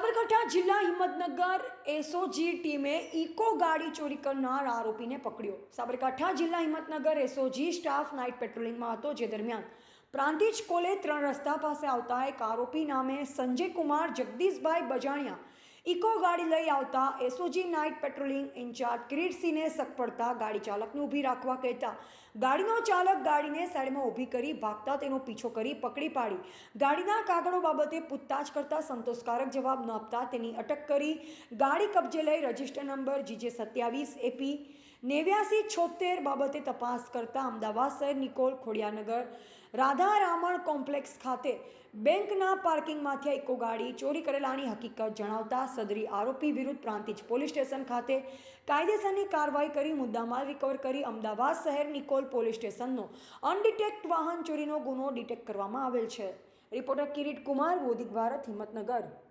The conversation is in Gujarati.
સાબરકાંઠા જિલ્લા હિંમતનગર એસઓજી ટીમે ઇકો ગાડી ચોરી કરનાર આરોપીને પકડ્યો. સાબરકાંઠા જિલ્લા હિંમતનગર એસઓજી સ્ટાફ નાઇટ પેટ્રોલિંગમાં હતો, જે દરમિયાન પ્રાંતિજ કોલે ત્રણ રસ્તા પાસે આવતા એક આરોપી નામે સંજય કુમાર જગદીશભાઈ બજાણિયા ઇકો ગાડી લઈ આવતા SOG night patrolling in charge કિરીટસિંહને સગપડતા પડતા ગાડી ચાલકને ઊભી રાખવા કહેતા. ગાડીનો ચાલક ગાડીને સાઈડમાં ઊભી કરી ભાગતા તેનો પીછો કરી પકડી પાડી. ગાડીના કાગળો બાબતે પૂછતાછ કરતા સંતોષકારક જવાબ ન આપતા તેની અટક કરી ગાડી કબજે લઈ રજિસ્ટર નંબર જીજે સત્યાવીસ એપી નેવ્યાસી છોતેર બાબતે તપાસ કરતા અમદાવાદ શહેર નિકોલ ખોડિયાનગર રાધા રામણ કોમ્પ્લેક્સ ખાતે બેંકના પાર્કિંગમાંથી ઇકો ગાડી ચોરી કરેલાની હકીકત જણાવતા સદરી આરોપી વિરુદ્ધ પ્રાંતિજ પોલીસ સ્ટેશન ખાતે કાયદેસરની કાર્યવાહી કરી મુદ્દામાલ રિકવર કરી અમદાવાદ શહેર નિકોલ પોલીસ સ્ટેશનનો અનડિટેક્ટ વાહન ચોરીનો ગુનો ડિટેક્ટ કરવામાં આવેલ છે. રિપોર્ટર કિરીટ કુમાર મોદિક ભારત, હિંમતનગર.